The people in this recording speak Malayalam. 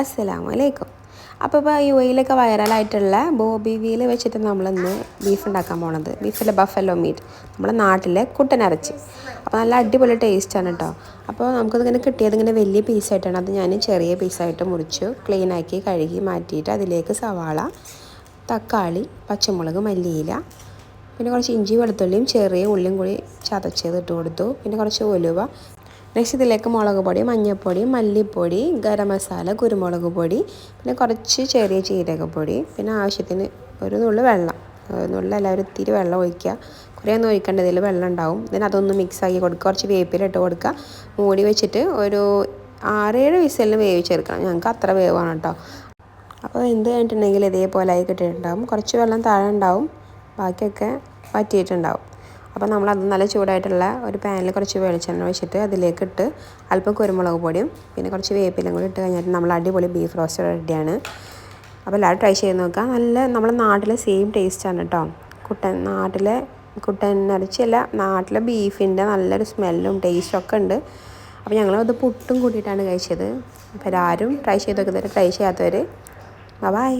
അസ്സലാമു അലൈക്കും അപ്പോൾ ഇപ്പോൾ യു എയിലൊക്കെ വൈറലായിട്ടുള്ള ബോബി വീൽ വെച്ചിട്ട് നമ്മളിന്ന് ബീഫ് ഉണ്ടാക്കാൻ പോണത്. ബീഫിലെ ബഫല്ലോ മീറ്റ് നമ്മുടെ നാട്ടിലെ കുട്ടനിറച്ചി അപ്പോൾ നല്ല അടിപൊളി ടേസ്റ്റാണ് കേട്ടോ അപ്പോൾ നമുക്കതിങ്ങനെ കിട്ടിയത് ഇങ്ങനെ വലിയ പീസായിട്ടാണ് അത് ഞാൻ ചെറിയ പീസായിട്ട് മുറിച്ചു. ക്ലീനാക്കി കഴുകി മാറ്റിയിട്ട് അതിലേക്ക് സവാള തക്കാളി പച്ചമുളക് മല്ലിയില പിന്നെ കുറച്ച് ഇഞ്ചി വെളുത്തുള്ളിയും ചെറിയ ഉള്ളിയും കൂടി ചതച്ചത് ഇട്ട് കൊടുത്തു. പിന്നെ കുറച്ച് ഉലുവ നെക്സ്റ്റ് ഇതിലേക്ക് മുളക് പൊടി മഞ്ഞൾപ്പൊടി മല്ലിപ്പൊടി ഗരം മസാല കുരുമുളക് പൊടി പിന്നെ കുറച്ച് ചെറിയ ജീരകപ്പൊടി പിന്നെ ആവശ്യത്തിന് ഒരു നുള്ളു വെള്ളം. നുള്ളല്ല ഒരു ഇത്തിരി വെള്ളം ഒഴിക്കുക. കുറേ ഒന്നും ഒഴിക്കേണ്ട ഇതിൽ വെള്ളം ഉണ്ടാവും. ഇതിന് അതൊന്ന് മിക്സ് ആക്കി കൊടുക്കുക. കുറച്ച് വേപ്പിലിട്ട് കൊടുക്കുക. മൂടി വെച്ചിട്ട് ഒരു ആറേഴ് വിസലിന് വേവിച്ചെടുക്കണം. ഞങ്ങൾക്ക് അത്ര വേവാണ് കേട്ടോ. അപ്പോൾ എന്ത് കഴിഞ്ഞിട്ടുണ്ടെങ്കിൽ ഇതേപോലെ ആയി കിട്ടിയിട്ടുണ്ടാവും. കുറച്ച് വെള്ളം താഴെ ഉണ്ടാവും. ബാക്കിയൊക്കെ വറ്റിയിട്ടുണ്ടാവും. അപ്പോൾ നമ്മൾ അത് നല്ല ചൂടായിട്ടുള്ള ഒരു പാനിൽ കുറച്ച് വെളിച്ചെണ്ണ ഒഴിച്ചിട്ട് അതിലേക്ക് ഇട്ട് അല്പം കുരുമുളക് പൊടിയും പിന്നെ കുറച്ച് വേപ്പിലും കൂടി ഇട്ട് കഴിഞ്ഞിട്ട് നമ്മൾ അടിപൊളി ബീഫ് റോസ്റ്റ് റെഡിയാണ്. അപ്പോൾ എല്ലാവരും ട്രൈ ചെയ്ത് നോക്കുക. നല്ല നമ്മുടെ നാട്ടിലെ സെയിം ടേസ്റ്റാണ് കേട്ടോ കുട്ടൻ നാട്ടിലെ കുട്ടൻ അരച്ചല്ല നാട്ടിലെ ബീഫിന്റെ നല്ലൊരു സ്മെല്ലും ടേസ്റ്റും ഒക്കെ ഉണ്ട്. അപ്പോൾ ഞങ്ങൾ അത് പുട്ടും കൂട്ടിയിട്ടാണ് കഴിച്ചത്. അപ്പോൾ എല്ലാവരും ട്രൈ ചെയ്ത് നോക്കുന്നവർ ട്രൈ ചെയ്യാത്തവർ ബൈ